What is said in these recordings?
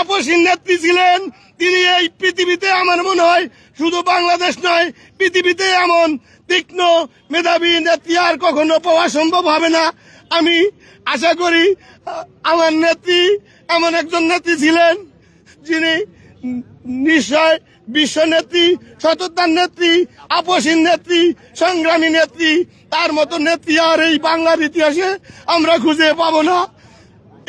আপসীন নেত্রী ছিলেন। তিনি এই পৃথিবীতে আমার মনে হয় শুধু বাংলাদেশ নয়, পৃথিবীতে এমন তীক্ষ্ণ মেধাবী নেত্রী আর কখনো পাওয়া সম্ভব হবে না। আমি আশা করি আমার নেত্রী এমন একজন নেত্রী ছিলেন যিনি নিশ্চয় বিশ্ব নেত্রী সততার নেত্রী আপসীন নেত্রী, সংগ্রামী নেত্রী। তার মতো নেত্রী আর এই বাংলার ইতিহাসে আমরা খুঁজে পাবো না।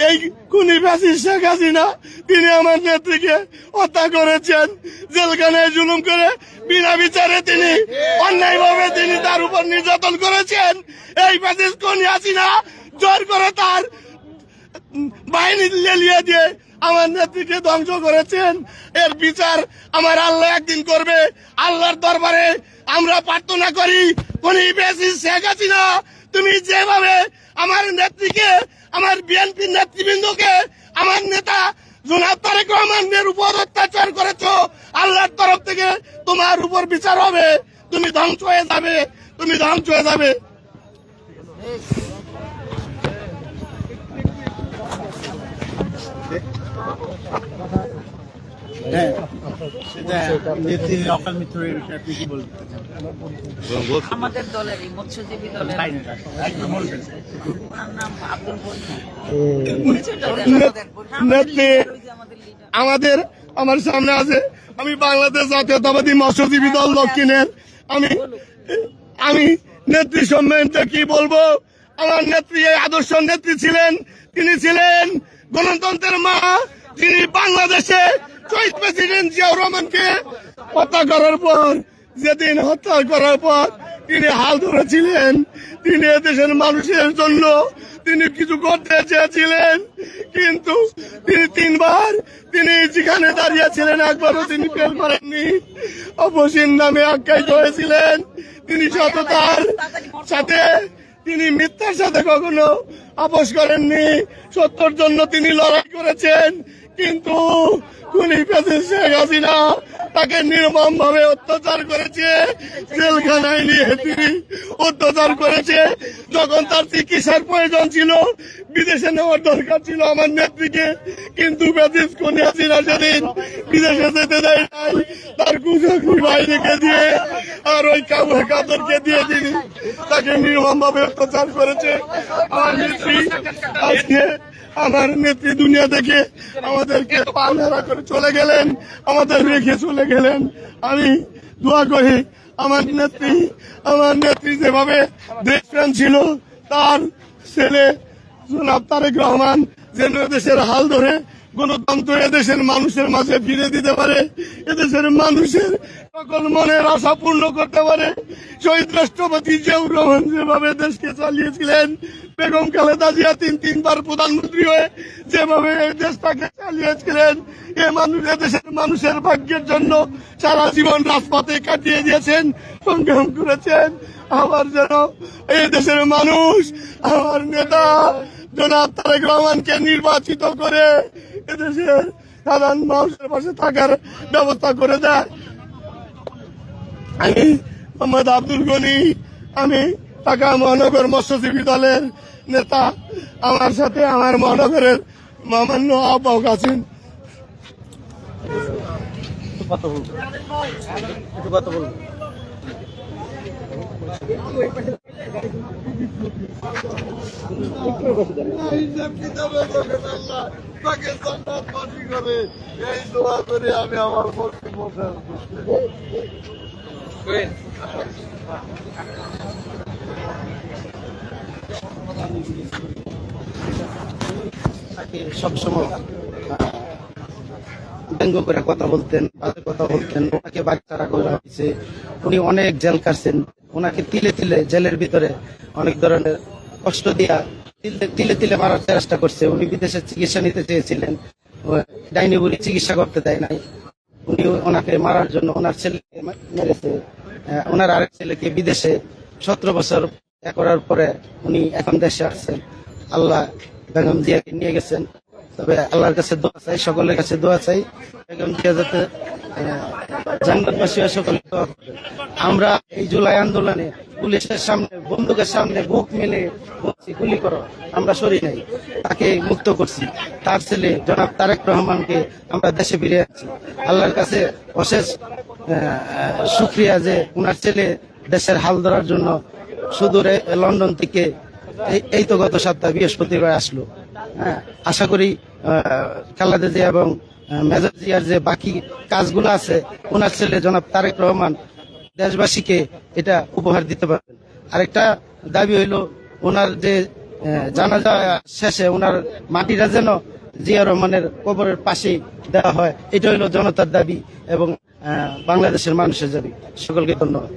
এই খুনি ফ্যাসিস শেখ হাসিনা, তিনি আমার নেত্রীকে হত্যা করেছেন। জেলখানায় জুলুম করে বিনা বিচারে তিনি, অন্যায়ভাবে তিনি তার উপর নির্যাতন করেছেন। এই ফ্যাসিস খুনি হাসিনা জোর করে তার বাহিনী লেলিয়ে দিয়ে আমার নেত্রীকে ধ্বংস করেছেন। এর বিচার আমার আল্লাহ একদিন করবে। আল্লাহর দরবারে আমরা প্রার্থনা করি কোন বেশি শেখ হাসিনা, তুমি যেভাবে আমার নেত্রীকে আমার বিএনপি নেতৃবৃন্দকে, আমার নেতা জোনাব তারেক রহমানের উপর অত্যাচার করেছ। আল্লাহর তরফ থেকে তোমার উপর বিচার হবে। তুমি ধ্বংস হয়ে যাবে। তুমি ধ্বংস হয়ে যাবে। Thank সেটা আমাদের দলের মৎস্যজীবী দলের আমার সামনে আছে আমি বাংলাদেশ জাতীয়তাবাদী মৎস্যজীবী দল দক্ষিণের। আমি আমি নেত্রী সম্মেলনে কি বলব? আমার নেত্রী আদর্শ নেত্রী ছিলেন তিনি ছিলেন গণতন্ত্রের মা যিনি বাংলাদেশে শহীদ প্রেসিডেন্ট জিয়াউর রহমানকে হত্যা করার পর, যেদিন হত্যা করার পর তিনি হাল ধরেছিলেন, তিনি এদেশের মানুষের জন্য তিনি কিছু করতে চেয়েছিলেন। কিন্তু তিনি তিনবার তিনি যেখানে দাঁড়িয়েছিলেন, একবারও তিনি ফেল করেননি। অপসীন নামে আখ্যায়িত হয়েছিলেন। তিনি সততার সাথে তিনি মিথ্যার সাথে কখনো আপোষ করেননি। সত্যর জন্য তিনি লড়াই করেছেন। কিন্তু শেখ হাসিনা তাকে নির্মম ভাবে অত্যাচার করেছে, জেলখানায় নিয়ে তিনি অত্যাচার করেছে। যখন তার চিকিৎসার প্রয়োজন ছিল, বিদেশে নেওয়ার দরকার ছিল আমার নেত্রীকে, কিন্তু খুনি হাসিনা সেদিন বিদেশে যেতে দেয় নাই। তার কুচকি বাইরেকে দিয়ে আর ওই কাবু কাতরকে দিয়ে তিনি তাকে নির্মম ভাবে অত্যাচার করেছে। আমার নেত্রী, আজকে আমার নেত্রী দুনিয়া থেকে আমাদেরকে পালহারা করে চলে গেলেন, আমাদের রেখে চলে গেলেন। আমি দোয়া করি, আমার নেত্রী আমার নেত্রী যেভাবে দেশপ্রাণ ছিল, তার ছেলে জনাব তারেক রহমান যে দেশের হাল ধরে গণতন্ত্র এদেশের মানুষের মাঝে ফিরে দিতে পারে, এদেশের মানুষের সকল মনের আশা পূর্ণ করতে পারে। শহীদ রাষ্ট্রপতি জিয়াউর রহমান যেভাবে দেশকে চালিয়েছিলেন, বেগম খালেদা জিয়া তিন তিনবার প্রধানমন্ত্রী হয়ে যেভাবে এই দেশটাকে চালিয়েছিলেন, এ মানুষ এদেশের মানুষের ভাগ্যের জন্য সারা জীবন রাজপথে কাটিয়ে দিয়েছেন, সংগ্রাম করেছেন। আবার যেন এই দেশের মানুষ, আমার নেতা জনাব তারেক রহমানকে নির্বাচিত করে এদেশের সাধারণ মানুষের পাশে থাকার ব্যবস্থা করে দেয়। আমি মোহাম্মদ আব্দুল গনি আমি ঢাকা মহানগর মৎস্যজীবী দলের নেতা। আমার সাথে আমার মহানগরের মহামান্য আহ্বায়ক আছেন। একটু কথা সবসময় ব্যঙ্গ করে কথা বলতেন, বাজে কথা বলতেন, ওনাকে বাড়ি তারা করা হয়েছে উনি অনেক জেল কাটছেন ওনাকে তিলে তিলে জেলের ভিতরে অনেক ধরনের কষ্ট দিয়া তিলে তিলে মারার চেষ্টা করছে। উনি বিদেশে চিকিৎসা নিতে চেয়েছিলেন। ডাইনি বুড়ি চিকিৎসা করতে দেয় নাই। উনি ওনাকে মারার জন্য ওনার ছেলেকে মেরেছে। ওনার আরেক ছেলেকে বিদেশে সতেরো বছর করার পরে উনি এখন দেশে আসছেন। আল্লাহ বেগম জিয়াকে নিয়ে গেছেন। তবে আল্লাহর কাছে দোয়া চাই, সকলের কাছে দোয়া চাই। বেগম জিয়া যাতে জান্নাতবাসী সকলে দোয়া। আমরা এই জুলাই আন্দোলনে পুলিশের সামনে, বন্দুকের সামনে বুক মেলে বলছি, গুলি করো, আমরা সরি নাই। তাকে মুক্ত করছি। তার ছেলে জনাব তারেক রহমানকে আমরা দেশে ফিরে আনছি। আল্লাহর কাছে অশেষ সুক্রিয়া যে উনার ছেলে দেশের হাল ধরার জন্য সুদূরে লন্ডন থেকে এই- তো গত সপ্তাহ বৃহস্পতিবার আসলো। হ্যাঁ আশা করি খালেদা জিয়া এবং মেজর জিয়ার যে বাকি কাজগুলো আছে ওনার ছেলে জনাব তারেক রহমান দেশবাসীকে এটা উপহার দিতে পারবেন। আরেকটা দাবি হইল, ওনার যে জানা জানাজা শেষে ওনার মাটিরা যেন জিয়া রহমানের কবরের পাশে দেওয়া হয়, এটা হইল জনতার দাবি এবং বাংলাদেশের মানুষের দাবি। সকলকে ধন্যবাদ।